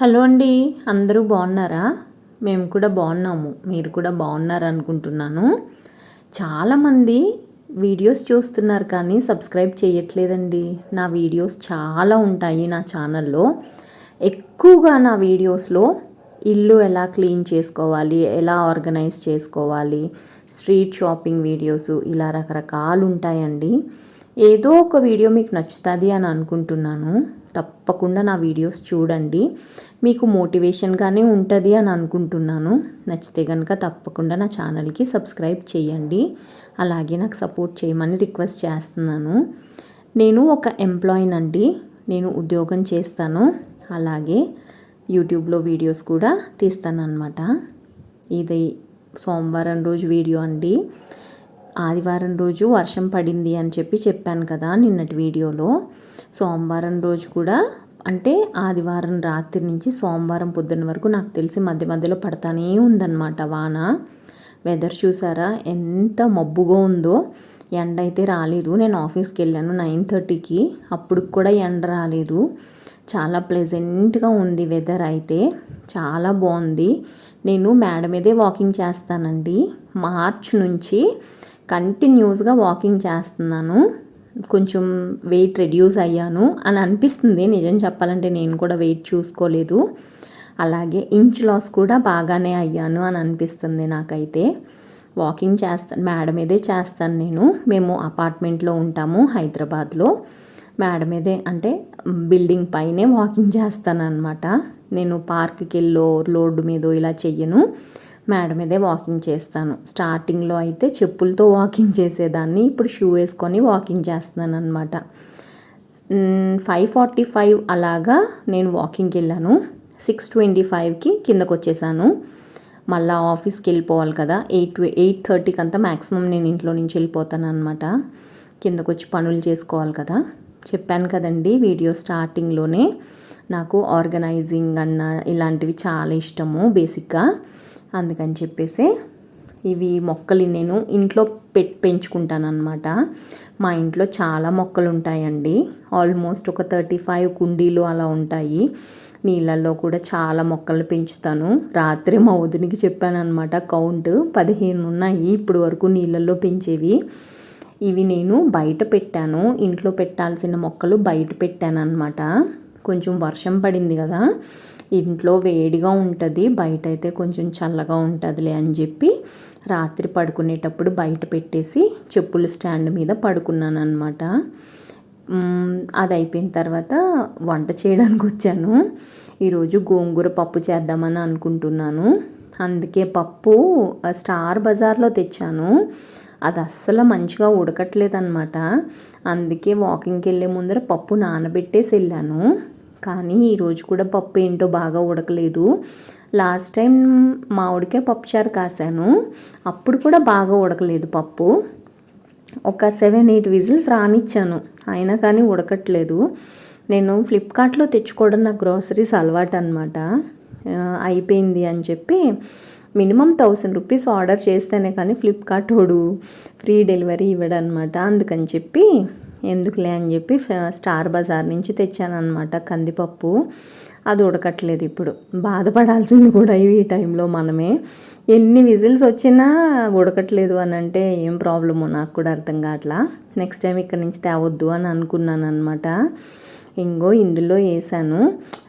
Hello అండి అందరూ బాగున్నారా? మేము కూడా బాగున్నాము. మీరు కూడా బాగున్నారు అనుకుంటున్నాను. చాలామంది వీడియోస్ చూస్తున్నారు కానీ సబ్స్క్రైబ్ చేయట్లేదండి. నా వీడియోస్ చాలా ఉంటాయి నా ఛానల్లో. ఎక్కువగా నా వీడియోస్లో ఇల్లు ఎలా క్లీన్ చేసుకోవాలి ఎలా ఆర్గనైజ్ చేసుకోవాలి స్ట్రీట్ షాపింగ్ వీడియోస్ ఇలా రకరకాలు ఉంటాయండి. ఏదో ఒక వీడియో మీకు నచ్చుతుంది అని అనుకుంటున్నాను. తప్పకుండా నా వీడియోస్ చూడండి. మీకు మోటివేషన్గానే ఉంటుంది అని అనుకుంటున్నాను. నచ్చితే కనుక తప్పకుండా నా ఛానల్కి సబ్స్క్రైబ్ చేయండి. అలాగే నాకు సపోర్ట్ చేయమని రిక్వెస్ట్ చేస్తున్నాను. నేను ఒక ఎంప్లాయీనండి నేను ఉద్యోగం చేస్తాను. అలాగే యూట్యూబ్లో వీడియోస్ కూడా తీస్తాను అనమాట ఇది సోమవారం రోజు వీడియో అండి. ఆదివారం రోజు వర్షం పడింది అని చెప్పి చెప్పాను కదా నిన్నటి వీడియోలో. సోమవారం రోజు కూడా అంటే ఆదివారం రాత్రి నుంచి సోమవారం పొద్దున్న వరకు నాకు తెలిసి మధ్య మధ్యలో పడతానే ఉందన్నమాట వాన. వెదర్ చూసారా? ఎంత మబ్బుగా ఉందో. ఎండ అయితే రాలేదు. నేను ఆఫీస్కి వెళ్ళాను నైన్ థర్టీకి అప్పుడు కూడా ఎండ రాలేదు. చాలా ప్లెజెంట్గా ఉంది వెదర్ అయితే. చాలా బాగుంది. నేను మేడ మీదే వాకింగ్ చేస్తానండి. మార్చ్ నుంచి కంటిన్యూస్గా వాకింగ్ చేస్తున్నాను. కొంచెం వెయిట్ రెడ్యూస్ అయ్యాను. అని అనిపిస్తుంది. నిజం చెప్పాలంటే నేను కూడా వెయిట్ చూసుకోలేదు. అలాగే ఇంచ్ లాస్ కూడా బాగానే అయ్యాను అని అనిపిస్తుంది నాకైతే. వాకింగ్ చేస్తాను మేడ మీదే చేస్తాను నేను. మేము అపార్ట్మెంట్లో ఉంటాము హైదరాబాద్లో. మేడ మీదే అంటే బిల్డింగ్ పైనే వాకింగ్ చేస్తాను అనమాట నేను పార్క్కి వెళ్ళో రోడ్డు మీద ఇలా చెయ్యను. మేడ మీదే వాకింగ్ చేస్తాను. స్టార్టింగ్లో అయితే చెప్పులతో వాకింగ్ చేసేదాన్ని ఇప్పుడు షూ వేసుకొని వాకింగ్ చేస్తున్నాను అనమాట ఫైవ్ ఫార్టీ ఫైవ్ అలాగా నేను వాకింగ్కి వెళ్ళాను. సిక్స్ ట్వంటీ ఫైవ్కి కిందకు వచ్చేసాను మళ్ళీ ఆఫీస్కి వెళ్ళిపోవాలి కదా ఎయిట్ ఎయిట్ థర్టీకి అంతా మ్యాక్సిమం నేను ఇంట్లో నుంచి వెళ్ళిపోతాను అనమాట కిందకు వచ్చి పనులు చేసుకోవాలి కదా. చెప్పాను కదండి వీడియో స్టార్టింగ్లోనే నాకు ఆర్గనైజింగ్ అన్న ఇలాంటివి చాలా ఇష్టము బేసిక్గా. అందుకని చెప్పేసి ఇవి మొక్కలు నేను ఇంట్లో పెట్ పెంచుకుంటాను మా ఇంట్లో చాలా మొక్కలు ఉంటాయండి ఆల్మోస్ట్ ఒక థర్టీ ఫైవ్ కుండీలు అలా ఉంటాయి. నీళ్ళల్లో కూడా చాలా మొక్కలు పెంచుతాను. రాత్రి మా వదినికి చెప్పాను అనమాట కౌంట్ పదిహేను ఉన్నాయి ఇప్పుడు వరకు నీళ్ళల్లో పెంచేవి. ఇవి నేను బయట పెట్టాను. ఇంట్లో పెట్టాల్సిన మొక్కలు బయట పెట్టాను అనమాట కొంచెం వర్షం పడింది కదా ఇంట్లో వేడిగా ఉంటుంది బయట అయితే కొంచెం చల్లగా ఉంటుందిలే అని చెప్పి రాత్రి పడుకునేటప్పుడు బయట పెట్టేసి చెప్పుల స్టాండ్ మీద పడుకున్నాను అనమాట అది అయిపోయిన తర్వాత వంట చేయడానికి వచ్చాను. ఈరోజు గోంగూర పప్పు చేద్దామని అనుకుంటున్నాను. అందుకే పప్పు స్టార్ బజార్లో తెచ్చాను. అది అస్సలు మంచిగా ఉడకట్లేదన్నమాట. అందుకే వాకింగ్కి వెళ్ళే ముందర పప్పు నానబెట్టేసి వెళ్ళాను. కానీ ఈరోజు కూడా పప్పు ఏంటో బాగా ఉడకలేదు. లాస్ట్ టైం మామిడికాయ పప్పుచారు కాశాను అప్పుడు కూడా బాగా ఉడకలేదు పప్పు. ఒక సెవెన్ ఎయిట్ విజిల్స్ రానిచ్చాను. అయినా కానీ ఉడకట్లేదు. నేను ఫ్లిప్కార్ట్లో తెచ్చుకోవడం నా గ్రోసరీస్ అలవాటు అనమాట అయిపోయింది అని చెప్పి మినిమం థౌసండ్ రూపీస్ ఆర్డర్ చేస్తేనే కానీ ఫ్లిప్కార్ట్ వాడు ఫ్రీ డెలివరీ ఇవ్వడనమాట అందుకని చెప్పి ఎందుకులే అని చెప్పి స్టార్ బజార్ నుంచి తెచ్చానమాట కందిపప్పు. అది ఉడకట్లేదు ఇప్పుడు. బాధపడాల్సింది కూడా ఈ టైంలో మనమే. ఎన్ని విజిల్స్ వచ్చినా ఉడకట్లేదు అని అంటే ఏం ప్రాబ్లమో నాకు కూడా అర్థం కావట్లా. నెక్స్ట్ టైం ఇక్కడ నుంచి తేవద్దు అని అనుకున్నాను అనమాట ఇంగో ఇందులో వేసాను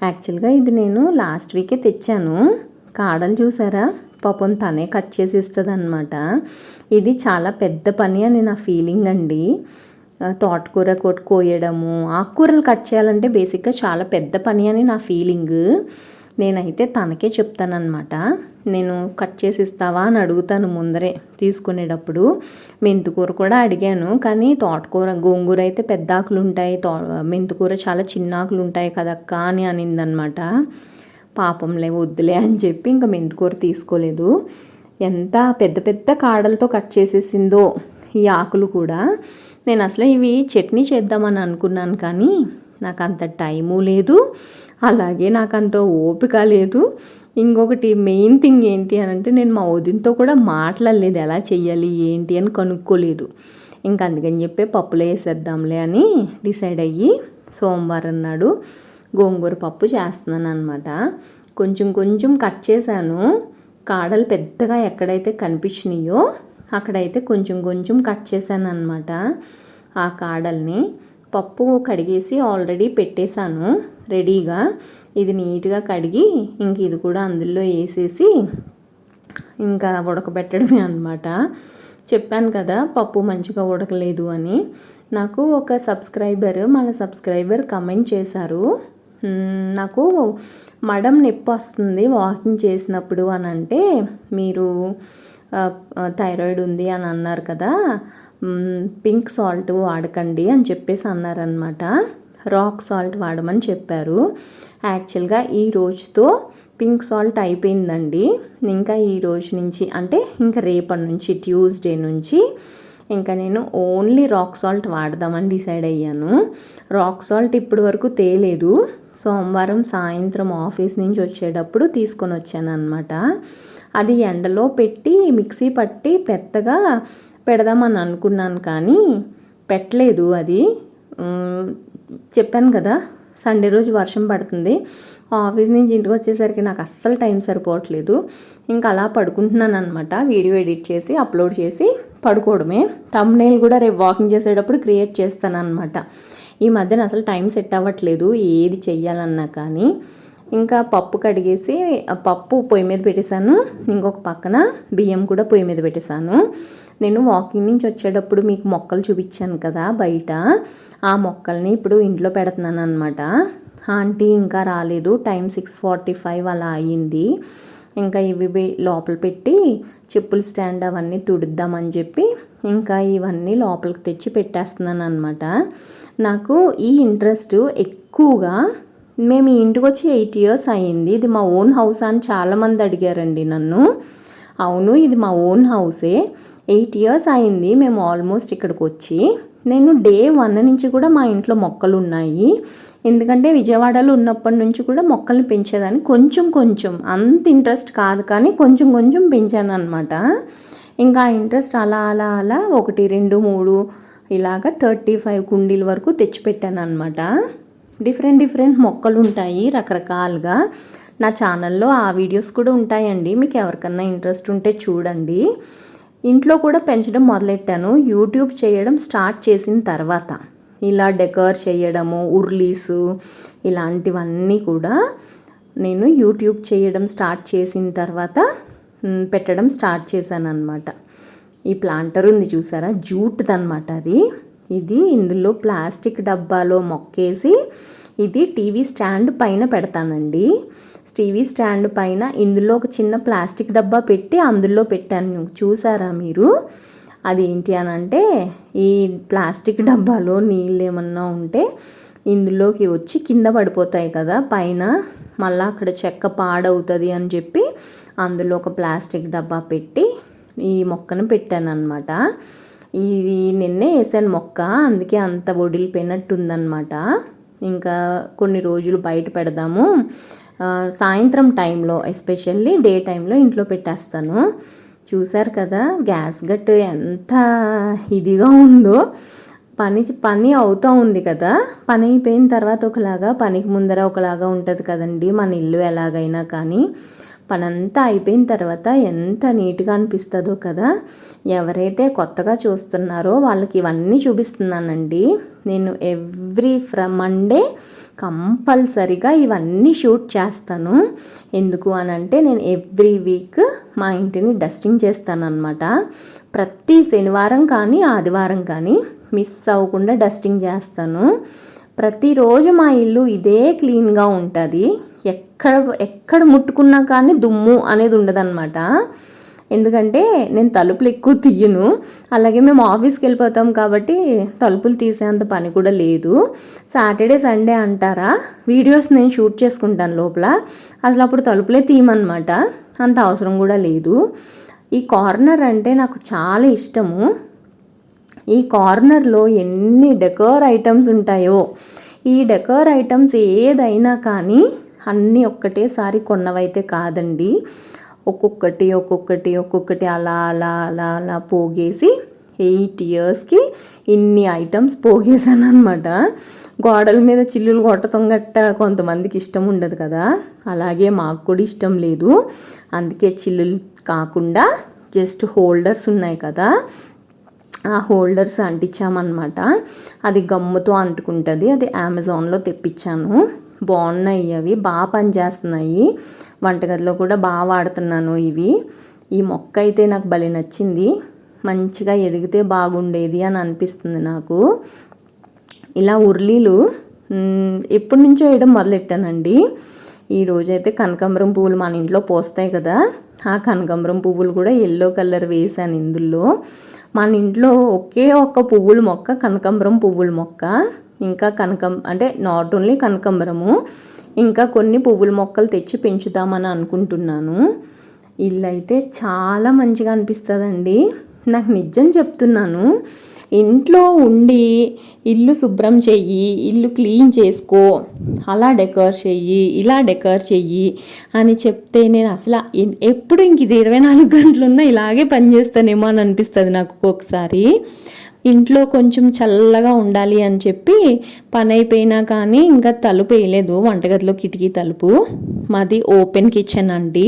యాక్చువల్గా ఇది నేను లాస్ట్ వీకే తెచ్చాను. కాడలు చూసారా? పాపం తనే కట్ చేసి ఇస్తుంది అనమాట ఇది చాలా పెద్ద పని అని నా ఫీలింగ్ అండి. తోటకూర కొట్టు కోయడము ఆకుకూరలు కట్ చేయాలంటే బేసిక్గా చాలా పెద్ద పని అని నా ఫీలింగ్. నేనైతే తనకే చెప్తానమాట నేను కట్ చేసి ఇస్తావా అని అడుగుతాను ముందరే తీసుకునేటప్పుడు. మెంతుకూర కూడా అడిగాను. కానీ తోటకూర గోంగూర అయితే పెద్ద ఆకులు ఉంటాయి తో మెంతుకూర చాలా చిన్న ఆకులు ఉంటాయి కదక్క అని అనిందనమాట పాపంలే వద్దులే అని చెప్పి ఇంకా మెంతుకూర తీసుకోలేదు. ఎంత పెద్ద పెద్ద కాడలతో కట్ చేసేసిందో ఈ ఆకులు కూడా. నేను అసలు ఇవి చట్నీ చేద్దామని అనుకున్నాను కానీ నాకు అంత టైము లేదు అలాగే నాకు అంత ఓపిక లేదు. ఇంకొకటి మెయిన్ థింగ్ ఏంటి అని అంటే నేను మా వదినతో కూడా మాట్లాడలేదు ఎలా చెయ్యాలి ఏంటి అని కనుక్కోలేదు. ఇంకా అందుకని చెప్పి పప్పులో వేసేద్దాంలే అని డిసైడ్ అయ్యి సోమవారం నాడు గోంగూర పప్పు చేస్తున్నాను అనమాట కొంచెం కొంచెం కట్ చేశాను. కాడలు పెద్దగా ఎక్కడైతే కనిపించినాయో అక్కడైతే కొంచెం కొంచెం కట్ చేశాను అనమాట ఆ కాడల్ని. పప్పు కడిగేసి ఆల్రెడీ పెట్టేశాను రెడీగా. ఇది నీట్గా కడిగి ఇంక ఇది కూడా అందులో వేసేసి ఇంకా ఉడకబెట్టడమే అనమాట చెప్పాను కదా పప్పు మంచిగా ఉడకలేదు అని. నాకు ఒక సబ్స్క్రైబర్ మన సబ్స్క్రైబర్ కమెంట్ చేశారు. నాకు మడం నొప్పి వస్తుంది వాకింగ్ చేసినప్పుడు అని అంటే మీరు థైరాయిడ్ ఉంది అని అన్నారు కదా పింక్ సాల్ట్ వాడకండి అని చెప్పేసి అన్నారనమాట రాక్ సాల్ట్ వాడమని చెప్పారు. యాక్చువల్గా ఈ రోజుతో పింక్ సాల్ట్ అయిపోయిందండి. ఇంకా ఈ రోజు నుంచి అంటే ఇంకా రేపటి నుంచి ట్యూస్డే నుంచి ఇంకా నేను ఓన్లీ రాక్ సాల్ట్ వాడదామని డిసైడ్ అయ్యాను. రాక్ సాల్ట్ ఇప్పటి వరకు తేలేదు. సోమవారం సాయంత్రం ఆఫీస్ నుంచి వచ్చేటప్పుడు తీసుకొని వచ్చాను అనమాట అది ఎండలో పెట్టి మిక్సీ పట్టి పెద్దగా పెడదామని అనుకున్నాను కానీ పెట్టలేదు అది. చెప్పాను కదా సండే రోజు వర్షం పడుతుంది. ఆఫీస్ నుంచి ఇంటికి వచ్చేసరికి నాకు అస్సలు టైం సరిపోవట్లేదు. ఇంకా అలా పడుకుంటున్నాను అనమాట వీడియో ఎడిట్ చేసి అప్లోడ్ చేసి పడుకోవడమే. తమ్నేల్ కూడా రేపు వాకింగ్ చేసేటప్పుడు క్రియేట్ చేస్తాను అనమాట ఈ మధ్యన అసలు టైం సెట్ అవ్వట్లేదు ఏది చెయ్యాలన్నా కానీ. ఇంకా పప్పు కడిగేసి పప్పు పొయ్యి మీద పెట్టేశాను. ఇంకొక పక్కన బియ్యం కూడా పొయ్యి మీద పెట్టేశాను. నేను వాకింగ్ నుంచి వచ్చేటప్పుడు మీకు మొక్కలు చూపించాను కదా బయట. ఆ మొక్కల్ని ఇప్పుడు ఇంట్లో పెడుతున్నాను అనమాట ఆంటీ ఇంకా రాలేదు. టైం సిక్స్ ఫార్టీ ఫైవ్ అలా అయ్యింది. ఇంకా ఇవి లోపల పెట్టి చెప్పుల స్టాండ్ అవన్నీ తుడుద్దామని చెప్పి ఇంకా ఇవన్నీ లోపలికి తెచ్చి పెట్టేస్తున్నాను అనమాట నాకు ఈ ఇంట్రెస్ట్ ఎక్కువగా మేము ఈ ఇంటికి వచ్చి ఎయిట్ ఇయర్స్ అయ్యింది. ఇది మా ఓన్ హౌస్ అని చాలామంది అడిగారండి నన్ను. అవును ఇది మా ఓన్ హౌసే. ఎయిట్ ఇయర్స్ అయింది మేము ఆల్మోస్ట్ ఇక్కడికి వచ్చి. నేను డే వన్ నుంచి కూడా మా ఇంట్లో మొక్కలు ఉన్నాయి. ఎందుకంటే విజయవాడలో ఉన్నప్పటి నుంచి కూడా మొక్కల్ని పెంచేదాన్ని. కొంచెం కొంచెం అంత ఇంట్రెస్ట్ కాదు కానీ కొంచెం కొంచెం పెంచాను అనమాట ఇంకా ఇంట్రెస్ట్ అలా అలా అలా ఒకటి రెండు మూడు ఇలాగ థర్టీ ఫైవ్ కుండీల వరకు తెచ్చిపెట్టాను అనమాట డిఫరెంట్ డిఫరెంట్ మొక్కలు ఉంటాయి రకరకాలుగా. నా ఛానల్లో ఆ వీడియోస్ కూడా ఉంటాయండి. మీకు ఎవరికన్నా ఇంట్రెస్ట్ ఉంటే చూడండి. ఇంట్లో కూడా పెంచడం మొదలెట్టాను. యూట్యూబ్ చేయడం స్టార్ట్ చేసిన తర్వాత. ఇలా డెకర్ చేయడము ఉర్లీసు ఇలాంటివన్నీ కూడా నేను యూట్యూబ్ చేయడం స్టార్ట్ చేసిన తర్వాత పెట్టడం స్టార్ట్ చేశాను అనమాట ఈ ప్లాంటర్ ఉంది చూసారా? జూట్ది అనమాట అది. ఇది ఇందులో ప్లాస్టిక్ డబ్బాలో మొక్కేసి ఇది టీవీ స్టాండ్ పైన పెడతానండి. టీవీ స్టాండ్ పైన ఇందులో ఒక చిన్న ప్లాస్టిక్ డబ్బా పెట్టి అందులో పెట్టాను. చూసారా మీరు? అది ఏంటి అని అంటే ఈ ప్లాస్టిక్ డబ్బాలో నీళ్ళు ఏమన్నా ఉంటే ఇందులోకి వచ్చి కింద పడిపోతాయి కదా పైన మళ్ళీ అక్కడ చెక్క పాడవుతుంది అని చెప్పి అందులో ఒక ప్లాస్టిక్ డబ్బా పెట్టి ఈ మొక్కను పెట్టాను అనమాట ఇది నిన్నే వేసాను మొక్క అందుకే అంత వడిలిపోయినట్టు ఉందన్నమాట ఇంకా కొన్ని రోజులు బయట పెడదాము. సాయంత్రం టైంలో ఎస్పెషల్లీ డే టైంలో ఇంట్లో పెట్టేస్తాను. చూశారు కదా గ్యాస్ గట్టు ఎంత ఇదిగా ఉందో. పని పని అవుతూ ఉంది కదా. పని అయిపోయిన తర్వాత ఒకలాగా పనికి ముందర ఒకలాగా ఉంటుంది కదండి మన ఇల్లు ఎలాగైనా కానీ. పనంతా అయిపోయిన తర్వాత ఎంత నీట్గా అనిపిస్తుందో కదా! ఎవరైతే కొత్తగా చూస్తున్నారో వాళ్ళకి ఇవన్నీ చూపిస్తున్నానండి. నేను ఎవ్రీ ఫ్రమ్ మండే కంపల్సరిగా ఇవన్నీ షూట్ చేస్తాను. ఎందుకు అని అంటే నేను ఎవ్రీ వీక్ మా ఇంటిని డస్టింగ్ చేస్తాను అనమాట ప్రతి శనివారం కానీ ఆదివారం కానీ మిస్ అవ్వకుండా డస్టింగ్ చేస్తాను. ప్రతిరోజు మా ఇల్లు ఇదే క్లీన్గా ఉంటుంది. ఎక్కడ ఎక్కడ ముట్టుకున్నా కానీ దుమ్ము అనేది ఉండదన్నమాట. ఎందుకంటే నేను తలుపులు ఎక్కువ తీయను. అలాగే మేము ఆఫీస్కి వెళ్ళిపోతాం కాబట్టి తలుపులు తీసేంత పని కూడా లేదు. సాటర్డే సండే అంటారా? వీడియోస్ నేను షూట్ చేసుకుంటాను లోపల. అసలు అప్పుడు తలుపులే తీయమన్నమాట. అంత అవసరం కూడా లేదు. ఈ కార్నర్ అంటే నాకు చాలా ఇష్టము. ఈ కార్నర్లో ఎన్ని డెకోర్ ఐటమ్స్ ఉంటాయో. ఈ డెకోర్ ఐటమ్స్ ఏదైనా కానీ అన్నీ ఒక్కటేసారి కొన్నవైతే కాదండి. ఒక్కొక్కటి ఒక్కొక్కటి ఒక్కొక్కటి అలా అలా అలా అలా పోగేసి ఎయిట్ ఇయర్స్కి ఇన్ని ఐటమ్స్ పోగేశాను అనమాట గోడల మీద చిల్లులు కొట్టడం గట్ట కొంతమందికి ఇష్టం ఉండదు కదా. అలాగే మాకు కూడా ఇష్టం లేదు. అందుకే చిల్లులు కాకుండా జస్ట్ హోల్డర్స్ ఉన్నాయి కదా. ఆ హోల్డర్స్ అంటించామన్నమాట. అది గమ్ముతో అంటుకుంటుంది. అది అమెజాన్లో తెప్పించాను. బాగున్నాయి అవి బాగా పనిచేస్తున్నాయి వంటగదిలో కూడా బాగా వాడుతున్నాను ఇవి. ఈ మొక్క అయితే నాకు భలే నచ్చింది. మంచిగా ఎదిగితే బాగుండేది అని అనిపిస్తుంది నాకు. ఇలా ఉర్లీలు ఎప్పటి నుంచో వేయడం మొదలెట్టానండి. ఈరోజైతే కనకాంబరం పువ్వులు మన ఇంట్లో పోస్తాయి కదా. ఆ కనకాంబరం పువ్వులు కూడా ఎల్లో కలర్ వేసాను ఇందులో. మన ఇంట్లో ఒకే ఒక్క పువ్వుల మొక్క కనకాంబరం పువ్వుల మొక్క. ఇంకా కనకం అంటే నాట్ ఓన్లీ కనకంబరము ఇంకా కొన్ని పువ్వుల మొక్కలు తెచ్చి పెంచుదామని అనుకుంటున్నాను. ఇల్లు అయితే చాలా మంచిగా అనిపిస్తుందండి. నాకు నిజం చెప్తున్నాను. ఇంట్లో ఉండి ఇల్లు శుభ్రం చెయ్యి ఇల్లు క్లీన్ చేసుకో అలా డెకర్ చెయ్యి ఇలా డెకర్ చెయ్యి అని చెప్తే నేను అసలు ఎప్పుడు ఇంక ఇది ఇరవై నాలుగు గంటలున్నా ఇలాగే పనిచేస్తానేమో అని అనిపిస్తుంది నాకు ఒక్కొక్కసారి. ఇంట్లో కొంచెం చల్లగా ఉండాలి అని చెప్పి పని అయిపోయినా కానీ ఇంకా తలుపు వేయలేదు. వంటగదిలో కిటికీ తలుపు. మాది ఓపెన్ కిచెన్ అండి.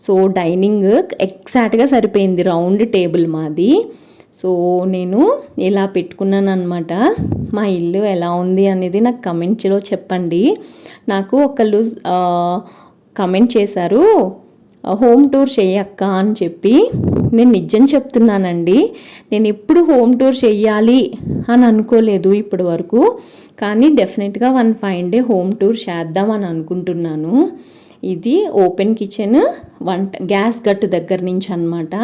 సో డైనింగ్ ఎగ్జాక్ట్గా సరిపోయింది. రౌండ్ టేబుల్ మాది. సో నేను ఇలా పెట్టుకున్నాను అనమాట మా ఇల్లు ఎలా ఉంది అనేది నాకు కమెంట్స్లో చెప్పండి. నాకు ఒకళ్ళు కమెంట్ చేశారు హోమ్ టూర్ చేయక్క అని చెప్పి. నేను నిజం చెప్తున్నానండి. నేను ఎప్పుడు హోమ్ టూర్ చెయ్యాలి అని అనుకోలేదు ఇప్పటి వరకు. కానీ డెఫినెట్గా one five day home tour చేద్దాం అని అనుకుంటున్నాను. ఇది ఓపెన్ కిచెన్ వంట గ్యాస్ గట్టు దగ్గర నుంచి అనమాట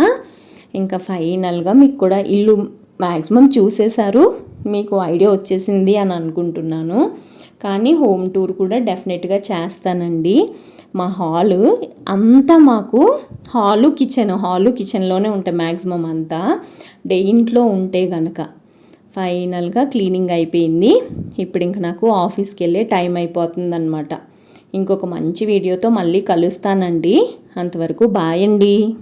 ఇంకా ఫైనల్గా మీకు కూడా ఇల్లు మ్యాక్సిమం చూసేశారు. మీకు ఐడియా వచ్చేసింది అని అనుకుంటున్నాను. కానీ హోమ్ టూర్ కూడా డెఫినెట్గా చేస్తానండి. మా హాలు అంతా మాకు హాలు కిచెన్ హాలు కిచెన్లోనే ఉంటాయి మ్యాక్సిమం అంతా. డే ఇంట్లో ఉంటే గనక. ఫైనల్గా క్లీనింగ్ అయిపోయింది. ఇప్పుడు ఇంక నాకు ఆఫీస్కి వెళ్ళే టైం అయిపోతుందన్నమాట. ఇంకొక మంచి వీడియోతో మళ్ళీ కలుస్తానండి. అంతవరకు బాయ్ అండి.